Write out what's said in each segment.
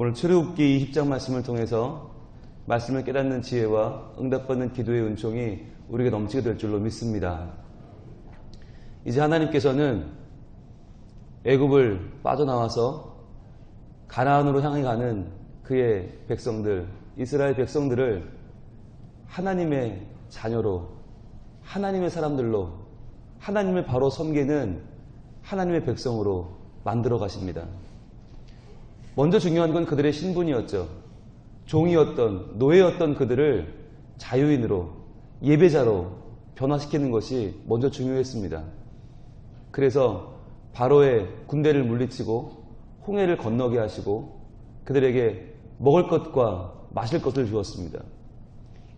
오늘 출애굽기 20장 말씀을 통해서 말씀을 깨닫는 지혜와 응답받는 기도의 은총이 우리에게 넘치게 될 줄로 믿습니다. 이제 하나님께서는 애굽을 빠져나와서 가나안으로 향해 가는 그의 백성들, 이스라엘 백성들을 하나님의 자녀로, 하나님의 사람들로, 하나님을 바로 섬기는 하나님의 백성으로 만들어 가십니다. 먼저 중요한 건 그들의 신분이었죠. 종이었던, 노예였던 그들을 자유인으로, 예배자로 변화시키는 것이 먼저 중요했습니다. 그래서 바로의 군대를 물리치고 홍해를 건너게 하시고 그들에게 먹을 것과 마실 것을 주었습니다.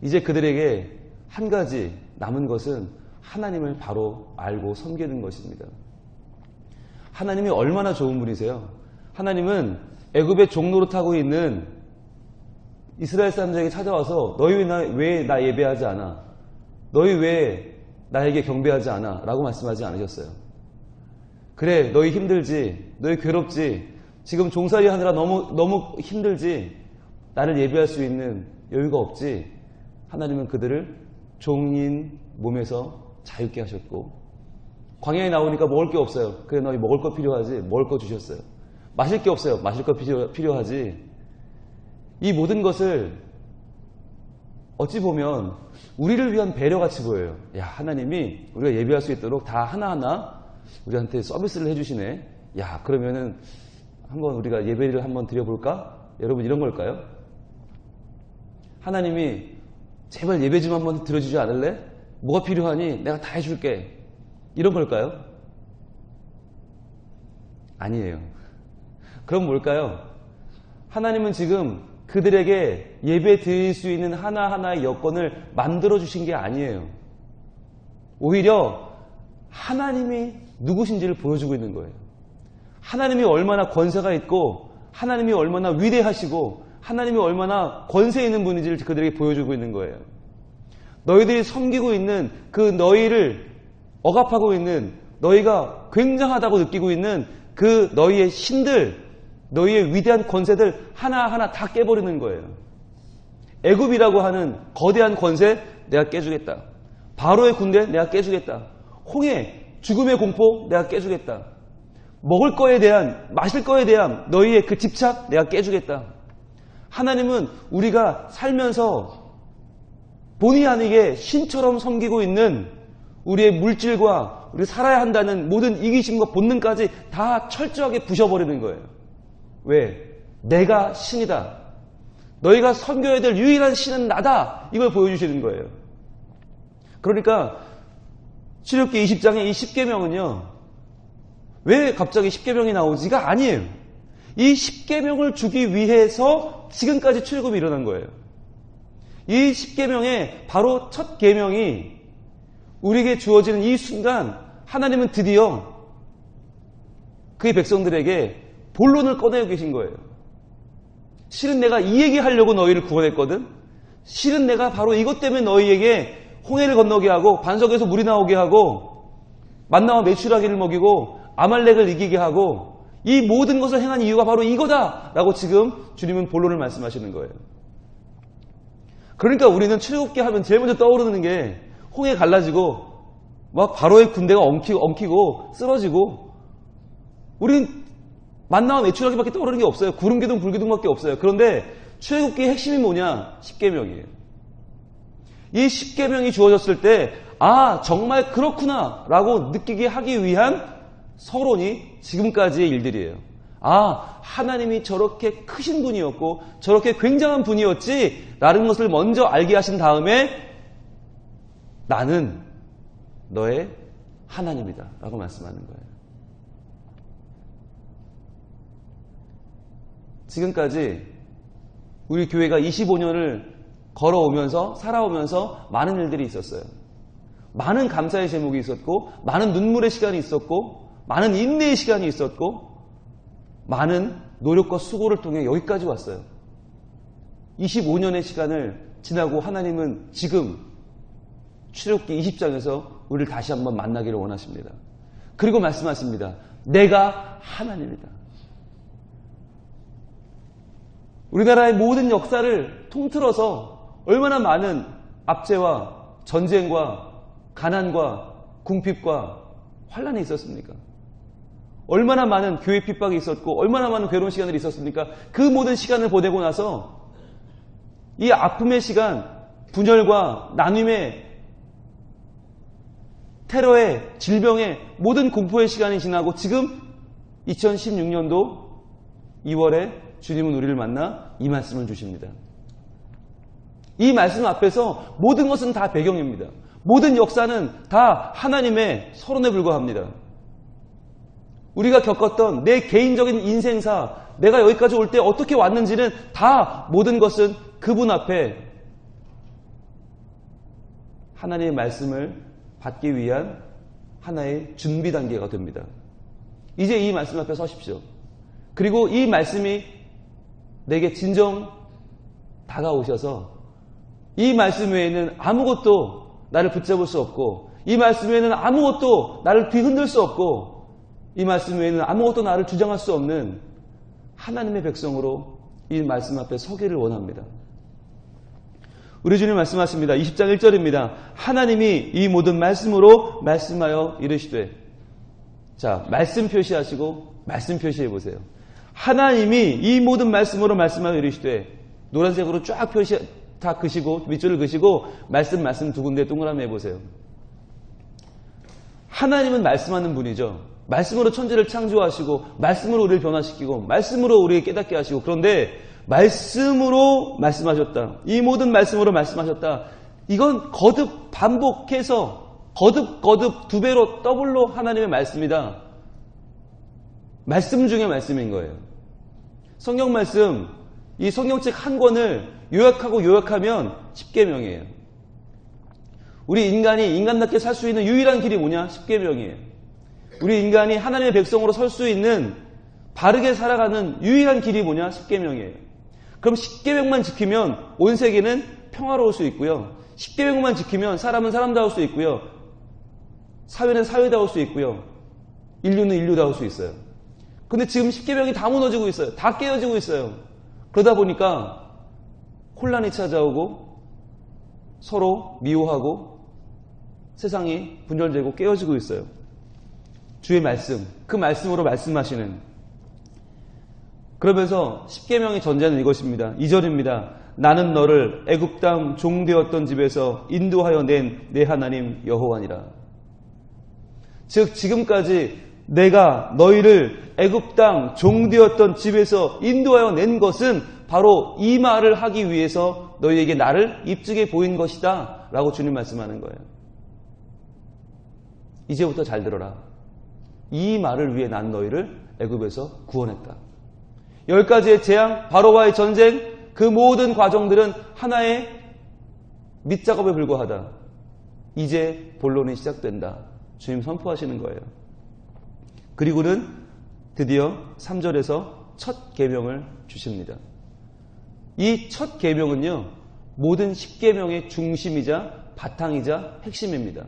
이제 그들에게 한 가지 남은 것은 하나님을 바로 알고 섬기는 것입니다. 하나님이 얼마나 좋은 분이세요? 하나님은 애굽의 종로로 타고 있는 이스라엘 사람들에게 찾아와서 너희 왜 나 예배하지 않아? 너희 왜 나에게 경배하지 않아? 라고 말씀하지 않으셨어요. 그래, 너희 힘들지, 너희 괴롭지, 지금 종살이 하느라 너무, 너무 힘들지, 나를 예배할 수 있는 여유가 없지, 하나님은 그들을 종인 몸에서 자유케 하셨고, 광야에 나오니까 먹을 게 없어요. 그래, 너희 먹을 거 필요하지, 먹을 거 주셨어요. 마실 게 없어요. 마실 거 필요, 필요하지. 이 모든 것을 어찌 보면 우리를 위한 배려같이 보여요. 야, 하나님이 우리가 예배할 수 있도록 다 하나하나 우리한테 서비스를 해주시네. 야, 그러면은 한번 우리가 예배를 한번 드려볼까? 여러분 이런 걸까요? 하나님이 제발 예배 좀 한번 들어주지 않을래? 뭐가 필요하니? 내가 다 해줄게. 이런 걸까요? 아니에요. 그럼 뭘까요? 하나님은 지금 그들에게 예배 드릴 수 있는 하나하나의 여건을 만들어 주신 게 아니에요. 오히려 하나님이 누구신지를 보여주고 있는 거예요. 하나님이 얼마나 권세가 있고 하나님이 얼마나 위대하시고 하나님이 얼마나 권세 있는 분인지를 그들에게 보여주고 있는 거예요. 너희들이 섬기고 있는 그 너희를 억압하고 있는 너희가 굉장하다고 느끼고 있는 그 너희의 신들 너희의 위대한 권세들 하나하나 다 깨버리는 거예요. 애굽이라고 하는 거대한 권세 내가 깨주겠다. 바로의 군대 내가 깨주겠다. 홍해 죽음의 공포 내가 깨주겠다. 먹을 거에 대한 마실 거에 대한 너희의 그 집착 내가 깨주겠다. 하나님은 우리가 살면서 본의 아니게 신처럼 섬기고 있는 우리의 물질과 우리 살아야 한다는 모든 이기심과 본능까지 다 철저하게 부셔버리는 거예요. 왜? 내가 신이다. 너희가 섬겨야 될 유일한 신은 나다. 이걸 보여주시는 거예요. 그러니까 출애굽기 20장의 이 10계명은요. 왜 갑자기 10계명이 나오지가 아니에요. 이 10계명을 주기 위해서 지금까지 출애굽이 일어난 거예요. 이 10계명의 바로 첫 계명이 우리에게 주어지는 이 순간 하나님은 드디어 그의 백성들에게 본론을 꺼내고 계신 거예요. 실은 내가 이 얘기 하려고 너희를 구원했거든. 실은 내가 바로 이것 때문에 너희에게 홍해를 건너게 하고 반석에서 물이 나오게 하고 만나와 메추라기를 먹이고 아말렉을 이기게 하고 이 모든 것을 행한 이유가 바로 이거다라고 지금 주님은 본론을 말씀하시는 거예요. 그러니까 우리는 출애굽기 하면 제일 먼저 떠오르는 게 홍해 갈라지고 막 바로의 군대가 엉키고, 엉키고 쓰러지고 우린 만나와 매출하기밖에 떠오르는 게 없어요. 구름기둥, 불기둥밖에 없어요. 그런데 출애굽기의 핵심이 뭐냐? 10계명이에요. 이 10계명이 주어졌을 때 아, 정말 그렇구나 라고 느끼게 하기 위한 서론이 지금까지의 일들이에요. 아, 하나님이 저렇게 크신 분이었고 저렇게 굉장한 분이었지 라는 것을 먼저 알게 하신 다음에 나는 너의 하나님이다 라고 말씀하는 거예요. 지금까지 우리 교회가 25년을 걸어오면서 살아오면서 많은 일들이 있었어요. 많은 감사의 제목이 있었고, 많은 눈물의 시간이 있었고, 많은 인내의 시간이 있었고, 많은 노력과 수고를 통해 여기까지 왔어요. 25년의 시간을 지나고 하나님은 지금 출애굽기 20장에서 우리를 다시 한번 만나기를 원하십니다. 그리고 말씀하십니다. 내가 하나님이다. 우리나라의 모든 역사를 통틀어서 얼마나 많은 압제와 전쟁과 가난과 궁핍과 환란이 있었습니까? 얼마나 많은 교회 핍박이 있었고 얼마나 많은 괴로운 시간들이 있었습니까? 그 모든 시간을 보내고 나서 이 아픔의 시간, 분열과 나눔의 테러의 질병의 모든 공포의 시간이 지나고 지금 2016년도 2월에 주님은 우리를 만나 이 말씀을 주십니다. 이 말씀 앞에서 모든 것은 다 배경입니다. 모든 역사는 다 하나님의 서론에 불과합니다. 우리가 겪었던 내 개인적인 인생사, 내가 여기까지 올 때 어떻게 왔는지는 다 모든 것은 그분 앞에 하나님의 말씀을 받기 위한 하나의 준비 단계가 됩니다. 이제 이 말씀 앞에 서십시오. 그리고 이 말씀이 내게 진정 다가오셔서 이 말씀 외에는 아무것도 나를 붙잡을 수 없고 이 말씀 외에는 아무것도 나를 뒤흔들 수 없고 이 말씀 외에는 아무것도 나를 주장할 수 없는 하나님의 백성으로 이 말씀 앞에 서기를 원합니다. 우리 주님 말씀하십니다. 20장 1절입니다. 하나님이 이 모든 말씀으로 말씀하여 이르시되 자, 말씀 표시하시고 말씀 표시해 보세요. 하나님이 이 모든 말씀으로 말씀하여 이르시되 노란색으로 쫙 표시 다 그시고 밑줄을 그시고 말씀 말씀 두 군데 동그라미 해 보세요. 하나님은 말씀하는 분이죠. 말씀으로 천지를 창조하시고 말씀으로 우리를 변화시키고 말씀으로 우리를 깨닫게 하시고 그런데 말씀으로 말씀하셨다. 이 모든 말씀으로 말씀하셨다. 이건 거듭 반복해서 거듭 거듭 두 배로 더블로 하나님의 말씀이다. 말씀 중에 말씀인 거예요. 성경 말씀 이 성경책 한 권을 요약하고 요약하면 10계명이에요. 우리 인간이 인간답게 살 수 있는 유일한 길이 뭐냐? 10계명이에요. 우리 인간이 하나님의 백성으로 설 수 있는 바르게 살아가는 유일한 길이 뭐냐? 10계명이에요. 그럼 10계명만 지키면 온 세계는 평화로울 수 있고요. 10계명만 지키면 사람은 사람다울 수 있고요. 사회는 사회다울 수 있고요. 인류는 인류다울 수 있어요. 근데 지금 10계명이 다 무너지고 있어요. 다 깨어지고 있어요. 그러다 보니까 혼란이 찾아오고 서로 미워하고 세상이 분열되고 깨어지고 있어요. 주의 말씀, 그 말씀으로 말씀하시는 그러면서 10계명의 전제는 이것입니다. 2절입니다. 나는 너를 애굽 땅 종되었던 집에서 인도하여 낸 내 하나님 여호와니라. 즉 지금까지 내가 너희를 애굽 땅 종되었던 집에서 인도하여 낸 것은 바로 이 말을 하기 위해서 너희에게 나를 입증해 보인 것이다. 라고 주님 말씀하는 거예요. 이제부터 잘 들어라. 이 말을 위해 난 너희를 애굽에서 구원했다. 열 가지의 재앙, 바로와의 전쟁, 그 모든 과정들은 하나의 밑작업에 불과하다. 이제 본론이 시작된다. 주님 선포하시는 거예요. 그리고는 드디어 3절에서 첫 계명을 주십니다. 이 첫 계명은요. 모든 10계명의 중심이자 바탕이자 핵심입니다.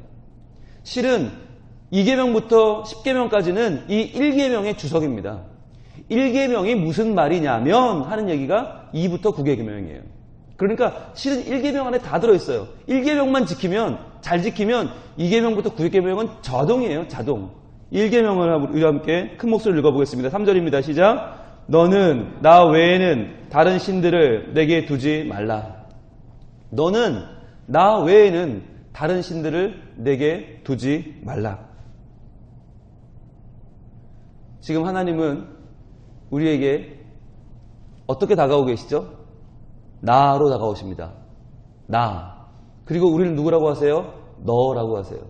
실은 2계명부터 10계명까지는 이 1계명의 주석입니다. 1계명이 무슨 말이냐면 하는 얘기가 2부터 9계명이에요. 그러니까 실은 1계명 안에 다 들어있어요. 1계명만 지키면 잘 지키면 2계명부터 9계명은 자동이에요. 자동. 1계명을 우리와 함께 큰 목소리를 읽어보겠습니다. 3절입니다. 시작. 너는 나 외에는 다른 신들을 내게 두지 말라. 너는 나 외에는 다른 신들을 내게 두지 말라. 지금 하나님은 우리에게 어떻게 다가오고 계시죠? 나로 다가오십니다. 나. 그리고 우리를 누구라고 하세요? 너라고 하세요.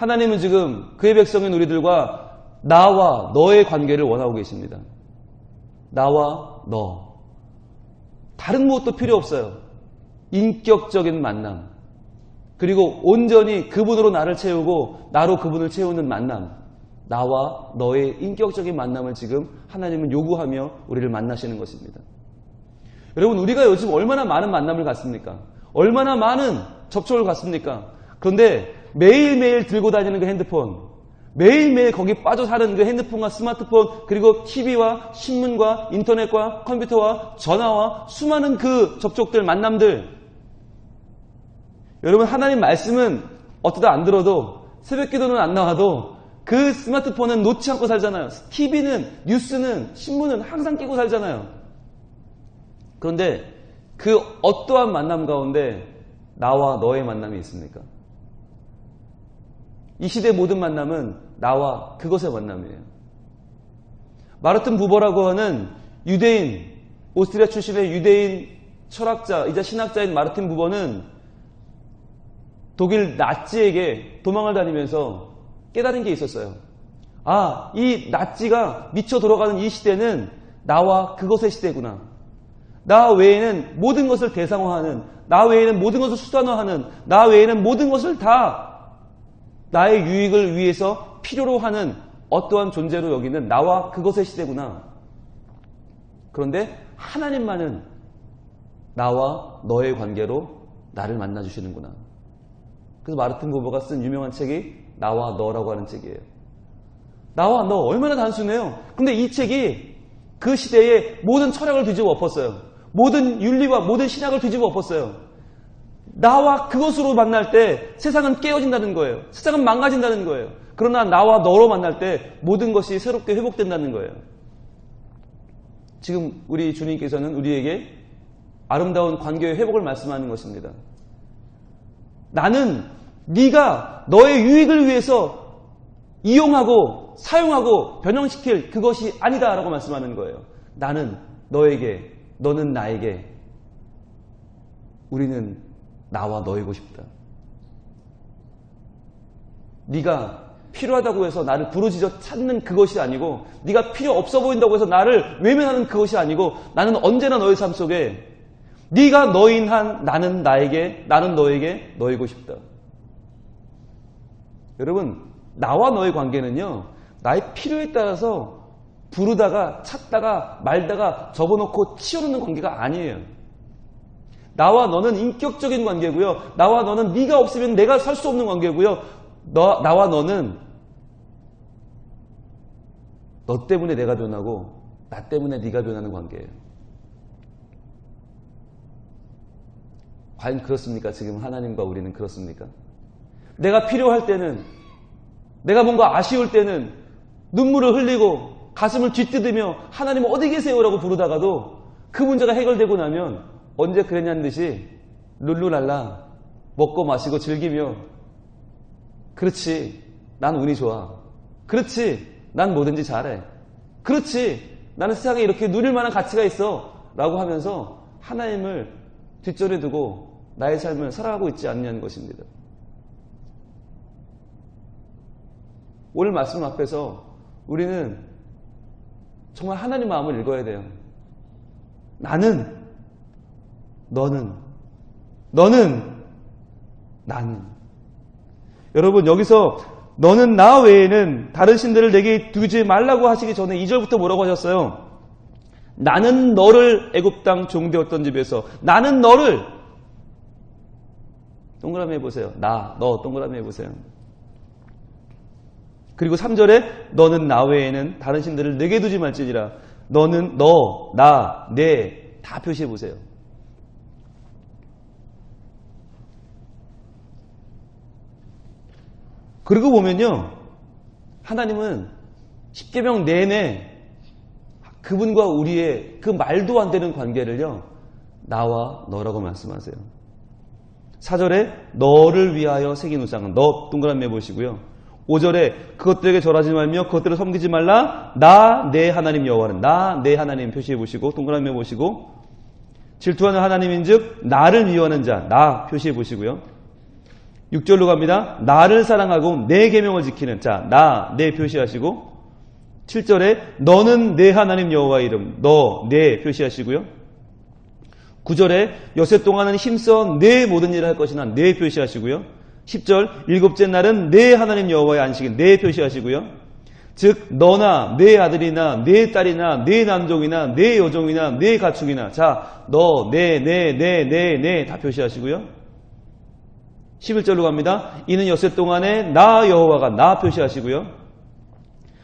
하나님은 지금 그의 백성인 우리들과 나와 너의 관계를 원하고 계십니다. 나와 너. 다른 무엇도 필요 없어요. 인격적인 만남. 그리고 온전히 그분으로 나를 채우고 나로 그분을 채우는 만남. 나와 너의 인격적인 만남을 지금 하나님은 요구하며 우리를 만나시는 것입니다. 여러분, 우리가 요즘 얼마나 많은 만남을 갖습니까? 얼마나 많은 접촉을 갖습니까? 그런데 매일매일 들고 다니는 그 핸드폰, 매일매일 거기 빠져 사는 그 핸드폰과 스마트폰 그리고 TV와 신문과 인터넷과 컴퓨터와 전화와 수많은 그 접촉들 만남들 여러분 하나님 말씀은 어쩌다 안 들어도 새벽 기도는 안 나와도 그 스마트폰은 놓지 않고 살잖아요. TV는 뉴스는 신문은 항상 끼고 살잖아요. 그런데 그 어떠한 만남 가운데 나와 너의 만남이 있습니까? 이 시대 모든 만남은 나와 그것의 만남이에요. 마르틴 부버라고 하는 유대인, 오스트리아 출신의 유대인 철학자이자 신학자인 마르틴 부버는 독일 나치에게 도망을 다니면서 깨달은 게 있었어요. 아, 이 나치가 미쳐 돌아가는 이 시대는 나와 그것의 시대구나. 나 외에는 모든 것을 대상화하는, 나 외에는 모든 것을 수단화하는, 나 외에는 모든 것을 다 나의 유익을 위해서 필요로 하는 어떠한 존재로 여기는 나와 그것의 시대구나. 그런데 하나님만은 나와 너의 관계로 나를 만나주시는구나. 그래서 마르틴 부버가 쓴 유명한 책이 나와 너라고 하는 책이에요. 나와 너 얼마나 단순해요. 근데 이 책이 그 시대의 모든 철학을 뒤집어 엎었어요. 모든 윤리와 모든 신학을 뒤집어 엎었어요. 나와 그것으로 만날 때 세상은 깨어진다는 거예요. 세상은 망가진다는 거예요. 그러나 나와 너로 만날 때 모든 것이 새롭게 회복된다는 거예요. 지금 우리 주님께서는 우리에게 아름다운 관계의 회복을 말씀하는 것입니다. 나는 네가 너의 유익을 위해서 이용하고 사용하고 변형시킬 그것이 아니다라고 말씀하는 거예요. 나는 너에게, 너는 나에게, 우리는 나와 너이고 싶다. 네가 필요하다고 해서 나를 부르짖어 찾는 그것이 아니고 네가 필요 없어 보인다고 해서 나를 외면하는 그것이 아니고 나는 언제나 너의 삶 속에 네가 너인 한 나는 나에게 나는 너에게 너이고 싶다. 여러분 나와 너의 관계는요 나의 필요에 따라서 부르다가 찾다가 말다가 접어놓고 치우는 관계가 아니에요. 나와 너는 인격적인 관계고요. 나와 너는 네가 없으면 내가 살 수 없는 관계고요. 너, 나와 너는 너 때문에 내가 변하고 나 때문에 네가 변하는 관계예요. 과연 그렇습니까? 지금 하나님과 우리는 그렇습니까? 내가 필요할 때는 내가 뭔가 아쉬울 때는 눈물을 흘리고 가슴을 뒤뜯으며 하나님 어디 계세요라고 부르다가도 그 문제가 해결되고 나면 언제 그랬냐는 듯이 룰루랄라 먹고 마시고 즐기며 그렇지 난 운이 좋아 그렇지 난 뭐든지 잘해 그렇지 나는 세상에 이렇게 누릴 만한 가치가 있어 라고 하면서 하나님을 뒷전에 두고 나의 삶을 살아가고 있지 않냐는 것입니다. 오늘 말씀 앞에서 우리는 정말 하나님 마음을 읽어야 돼요. 나는, 너는, 너는, 나는. 여러분, 여기서 너는 나 외에는 다른 신들을 내게 두지 말라고 하시기 전에 2절부터 뭐라고 하셨어요? 나는 너를 애굽 땅 종되었던 집에서 나는 너를 동그라미 해보세요. 나, 너 동그라미 해보세요. 그리고 3절에 너는 나 외에는 다른 신들을 내게 두지 말지니라. 너는 너, 나, 내 다 표시해 보세요. 그리고 보면요. 하나님은 십계명 내내 그분과 우리의 그 말도 안 되는 관계를요. 나와 너라고 말씀하세요. 4절에 너를 위하여 새긴 우상은 너 동그라미 해보시고요. 5절에 그것들에게 절하지 말며 그것들을 섬기지 말라 나 내 하나님 여호와는 나 내 하나님 표시해 보시고 동그라미 해 보시고 질투하는 하나님인즉 나를 미워하는 자 나 표시해 보시고요. 6절로 갑니다. 나를 사랑하고 내 계명을 지키는 자 나 내 표시하시고 7절에 너는 내 하나님 여호와 이름 너 내 표시하시고요. 9절에 여세 동안은 힘써 내 모든 일을 할 것이나 내 표시하시고요. 10절 일곱째 날은 내 하나님 여호와의 안식일 내 표시하시고요. 즉 너나 내 아들이나 내 딸이나 내 남종이나 내 여종이나 내 가축이나 자 너 내 내 내 내 내 다 표시하시고요. 11절로 갑니다. 이는 여세 동안에 나 여호와가 나 표시하시고요.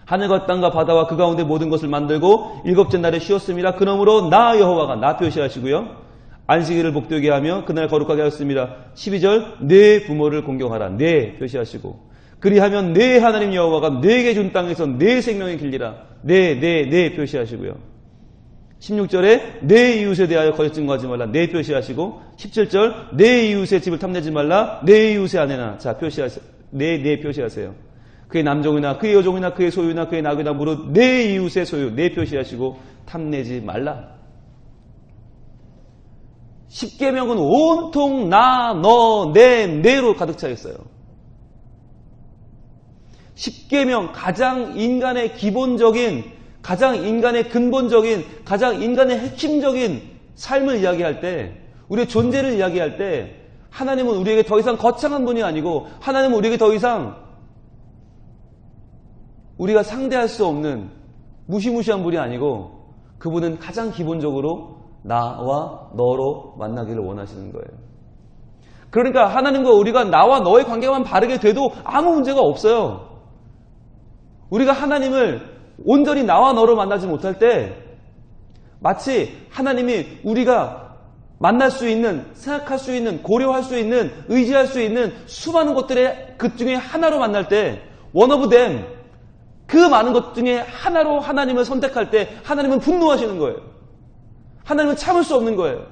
하늘과 땅과 바다와 그 가운데 모든 것을 만들고 일곱째 날에 쉬었습니다. 그러므로 나 여호와가 나 표시하시고요. 안식일을 복되게 하며 그날 거룩하게 하였습니다. 12절 내 부모를 공경하라 내 표시하시고 그리하면 내 하나님 여호와가 내게 준 땅에서 내 생명의 길리라 내 내 내 표시하시고요. 16절에 내 이웃에 대하여 거짓 증거하지 말라 내 표시하시고 17절 내 이웃의 집을 탐내지 말라 내 이웃의 아내나 자 표시하세요. 내 내 표시하세요. 그의 남종이나 그의 여종이나 그의 소유나 그의 낙이나 무릇 내 이웃의 소유 내 표시하시고 탐내지 말라. 십계명은 온통 나, 너, 내, 내로 가득 차 있어요. 십계명 가장 인간의 기본적인, 가장 인간의 근본적인, 가장 인간의 핵심적인 삶을 이야기할 때, 우리의 존재를 이야기할 때, 하나님은 우리에게 더 이상 거창한 분이 아니고, 하나님은 우리에게 더 이상 우리가 상대할 수 없는 무시무시한 분이 아니고, 그분은 가장 기본적으로 나와 너로 만나기를 원하시는 거예요. 그러니까 하나님과 우리가 나와 너의 관계만 바르게 돼도 아무 문제가 없어요. 우리가 하나님을 온전히 나와 너로 만나지 못할 때 마치 하나님이 우리가 만날 수 있는, 생각할 수 있는, 고려할 수 있는, 의지할 수 있는 수많은 것들의 그 중에 하나로 만날 때 one of them 그 많은 것 중에 하나로 하나님을 선택할 때 하나님은 분노하시는 거예요. 하나님은 참을 수 없는 거예요.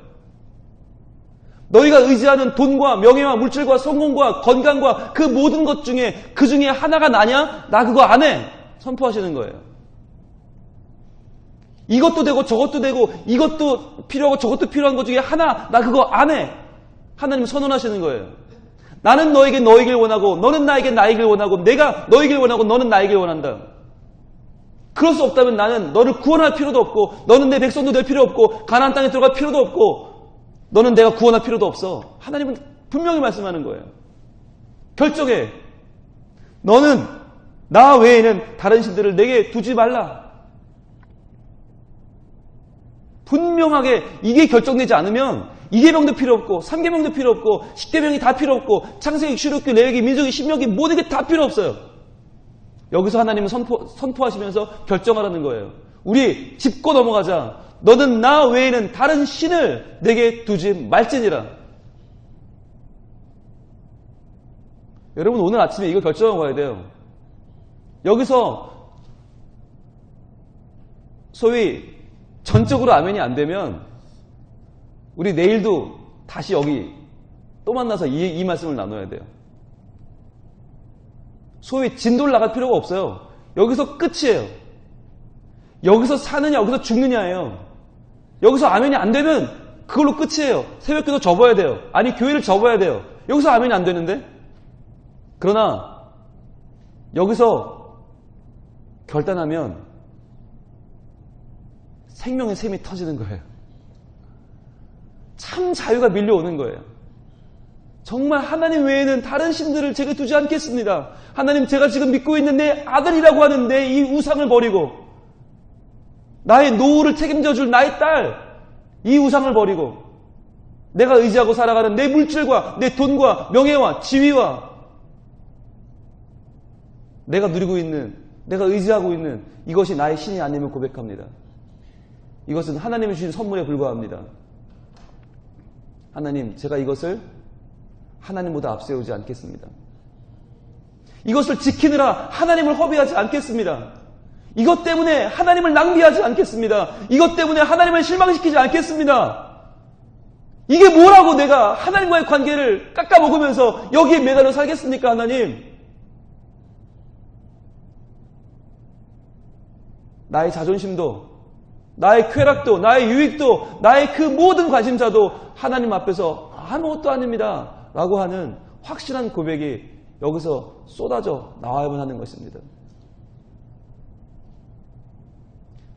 너희가 의지하는 돈과 명예와 물질과 성공과 건강과 그 모든 것 중에 그 중에 하나가 나냐? 나 그거 안 해. 선포하시는 거예요. 이것도 되고 저것도 되고 이것도 필요하고 저것도 필요한 것 중에 하나 나 그거 안 해. 하나님 선언하시는 거예요. 나는 너에게 너에게 원하고 너는 나에게 나에게 원하고 내가 너에게 원하고 너는 나에게 원한다. 그럴 수 없다면 나는 너를 구원할 필요도 없고 너는 내 백성도 될 필요 없고 가나안 땅에 들어갈 필요도 없고 너는 내가 구원할 필요도 없어. 하나님은 분명히 말씀하는 거예요. 결정해. 너는 나 외에는 다른 신들을 내게 두지 말라. 분명하게 이게 결정되지 않으면 이계명도 필요 없고 삼계명도 필요 없고 십계명이 다 필요 없고 창세기, 출애굽기, 레위기, 민수기, 신명기 모든 게 다 필요 없어요. 여기서 하나님은 선포, 선포하시면서 결정하라는 거예요. 우리 짚고 넘어가자. 너는 나 외에는 다른 신을 내게 두지 말지니라. 여러분 오늘 아침에 이거 결정하고 가야 돼요. 여기서 소위 전적으로 아멘이 안 되면 우리 내일도 다시 여기 또 만나서 이, 이 말씀을 나눠야 돼요. 소위 진도를 나갈 필요가 없어요. 여기서 끝이에요. 여기서 사느냐, 여기서 죽느냐예요. 여기서 아멘이 안 되면 그걸로 끝이에요. 새벽기도 접어야 돼요. 아니, 교회를 접어야 돼요. 여기서 아멘이 안 되는데? 그러나, 여기서 결단하면 생명의 샘이 터지는 거예요. 참 자유가 밀려오는 거예요. 정말 하나님 외에는 다른 신들을 제게 두지 않겠습니다. 하나님 제가 지금 믿고 있는 내 아들이라고 하는 내 이 우상을 버리고 나의 노후를 책임져 줄 나의 딸 이 우상을 버리고 내가 의지하고 살아가는 내 물질과 내 돈과 명예와 지위와 내가 누리고 있는 내가 의지하고 있는 이것이 나의 신이 아님을 고백합니다. 이것은 하나님이 주신 선물에 불과합니다. 하나님, 제가 이것을 하나님보다 앞세우지 않겠습니다. 이것을 지키느라 하나님을 허비하지 않겠습니다. 이것 때문에 하나님을 낭비하지 않겠습니다. 이것 때문에 하나님을 실망시키지 않겠습니다. 이게 뭐라고 내가 하나님과의 관계를 깎아먹으면서 여기에 매달려 살겠습니까, 하나님? 나의 자존심도, 나의 쾌락도, 나의 유익도, 나의 그 모든 관심사도 하나님 앞에서 아무것도 아닙니다. 라고 하는 확실한 고백이 여기서 쏟아져 나와야만 하는 것입니다.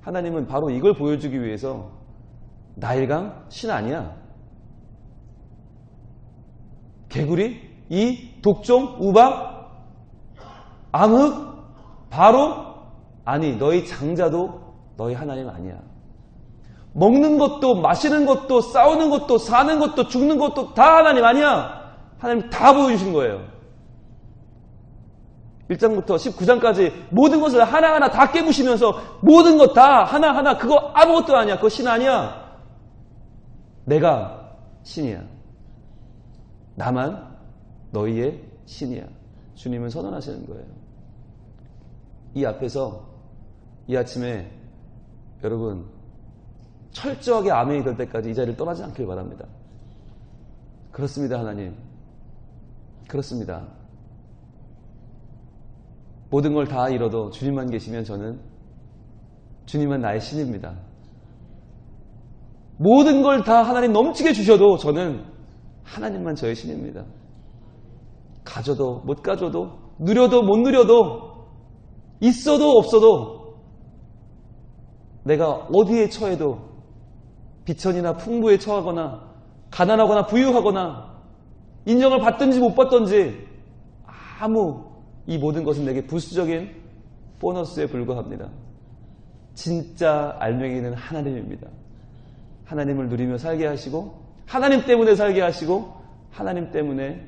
하나님은 바로 이걸 보여주기 위해서 나일강 신 아니야. 개구리, 이, 독종, 우박, 암흑, 바로 아니 너희 장자도 너희 하나님 아니야. 먹는 것도 마시는 것도 싸우는 것도 사는 것도 죽는 것도 다 하나님 아니야. 하나님 다 보여주신 거예요. 1장부터 19장까지 모든 것을 하나하나 다 깨부시면서 모든 것 다 하나하나 그거 아무것도 아니야. 그거 신 아니야. 내가 신이야. 나만 너희의 신이야. 주님은 선언하시는 거예요. 이 앞에서 이 아침에 여러분 철저하게 아멘이 될 때까지 이 자리를 떠나지 않길 바랍니다. 그렇습니다, 하나님. 그렇습니다. 모든 걸 다 잃어도 주님만 계시면 저는 주님은 나의 신입니다. 모든 걸 다 하나님 넘치게 주셔도 저는 하나님만 저의 신입니다. 가져도 못 가져도 누려도 못 누려도 있어도 없어도 내가 어디에 처해도 비천이나 풍부에 처하거나 가난하거나 부유하거나 인정을 받든지 못 받든지 아무 이 모든 것은 내게 부수적인 보너스에 불과합니다. 진짜 알맹이는 하나님입니다. 하나님을 누리며 살게 하시고 하나님 때문에 살게 하시고 하나님 때문에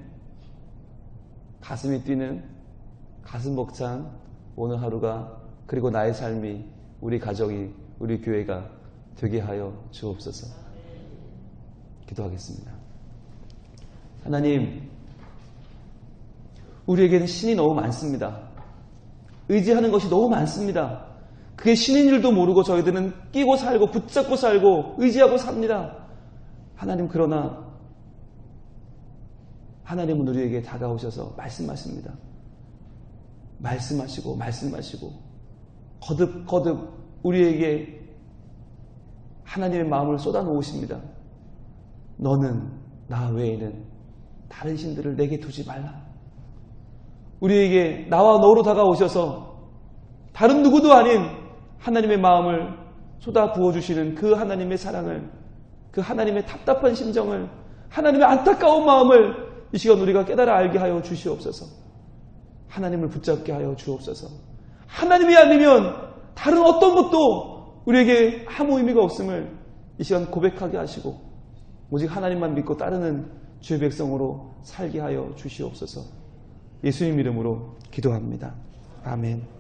가슴이 뛰는 가슴 벅찬 오늘 하루가 그리고 나의 삶이 우리 가정이 우리 교회가 되게 하여 주옵소서. 기도하겠습니다. 하나님, 우리에게는 신이 너무 많습니다. 의지하는 것이 너무 많습니다. 그게 신인 줄도 모르고 저희들은 끼고 살고 붙잡고 살고 의지하고 삽니다. 하나님 그러나 하나님은 우리에게 다가오셔서 말씀하십니다. 말씀하시고 말씀하시고 거듭 거듭 우리에게 하나님의 마음을 쏟아 놓으십니다. 너는 나 외에는 다른 신들을 내게 두지 말라. 우리에게 나와 너로 다가오셔서 다른 누구도 아닌 하나님의 마음을 쏟아 부어주시는 그 하나님의 사랑을, 그 하나님의 답답한 심정을, 하나님의 안타까운 마음을 이 시간 우리가 깨달아 알게 하여 주시옵소서. 하나님을 붙잡게 하여 주옵소서. 하나님이 아니면 다른 어떤 것도 우리에게 아무 의미가 없음을 이 시간 고백하게 하시고 오직 하나님만 믿고 따르는 주의 백성으로 살게 하여 주시옵소서. 예수님 이름으로 기도합니다. 아멘.